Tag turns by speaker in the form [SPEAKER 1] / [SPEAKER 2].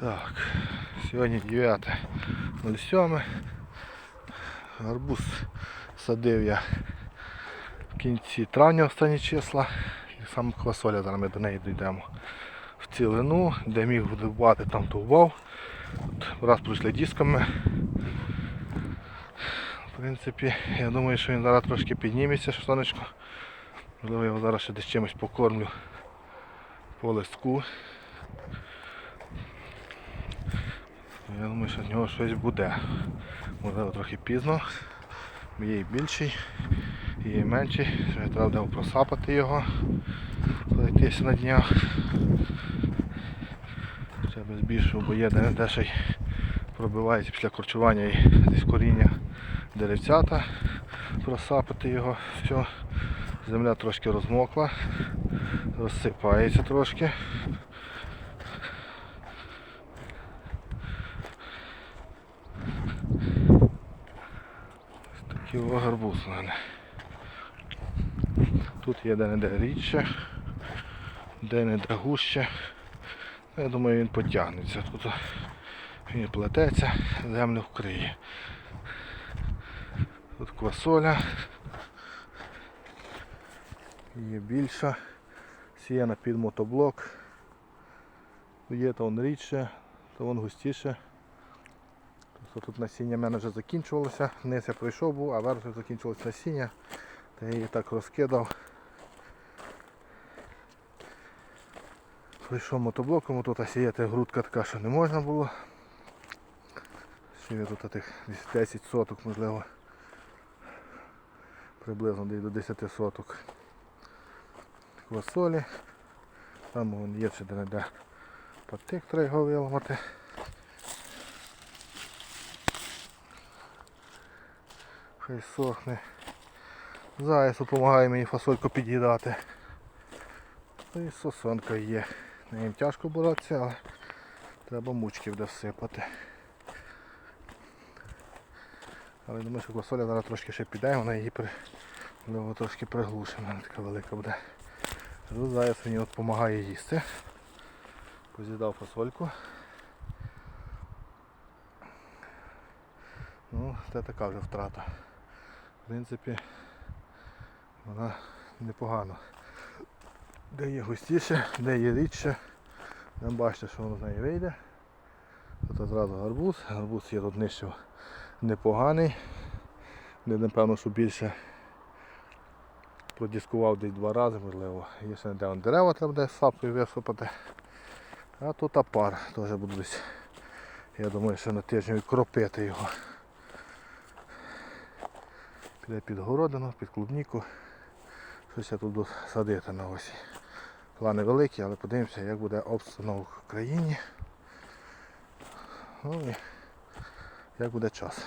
[SPEAKER 1] Так, сьогодні 9.07. Гарбуз садив я в кінці травня останні числа. І саме квасоля, зараз ми до неї дійдемо. В цілину, де міг будувати, там тував. Раз пройшли дисками. В принципі, я думаю, що він зараз трошки підніметься, сонечко. Можливо, я його зараз ще десь чимось покормлю по листку. Я думаю, що з нього щось буде. Можливо, трохи пізно. Є і більший, є і менший. Ще Треба буде просапати його, пройтися на днях. Ще без більшого, бо є де пробивається після корчування і десь коріння деревцята. Просапати його. Все. Земля трошки розмокла, розсипається трошки. Такий гарбуз мене. Тут є де-не-де рідше, де-не-де гуще. Ну, Я думаю, він потягнеться. Тут він плететься, землю вкриє. Тут квасоля. Є більша. Сіяна під мотоблок. Є то вон рідше, то вон густіше. Тобто тут насіння в мене вже закінчувалося. Низ я пройшов був, а верх закінчилось насіння. Та я її так розкидав. Прийшов мотоблоком, тут сіяти грудка така, що не можна було. Ще тут тих 10 соток, можливо. Приблизно десь до 10 соток квасолі. Там є ще де-не-де патик треба його виламати. Хай сохне. Заяць допомагає мені фасольку під'їдати. Ну І сосонка є. На їм тяжко боротися, але треба мучки буде всипати. Але думаю, що квасоля зараз трошки ще піде, вона її при... можливо, трошки приглушить, вона така велика буде. Тут заяць мені допомагає їсти. Поз'їдав фасольку. Ну, це така вже втрата. В принципі, вона непогана. Де є густіше, де є рідше. Ви бачите, що воно з неї вийде. Тут одразу гарбуз. Гарбуз є тут нижче непоганий. Де напевно, що більше продіскував десь два рази, можливо. Є ще де дерева треба буде сапкою висипати. А тут апар теж буду десь. Я думаю, що на тиждень відкропити його. Піде під під клубніку. Щось я тут буду садити на ось. Плани великі, але подивимося, як буде обстановка в країні. Ну і як буде час.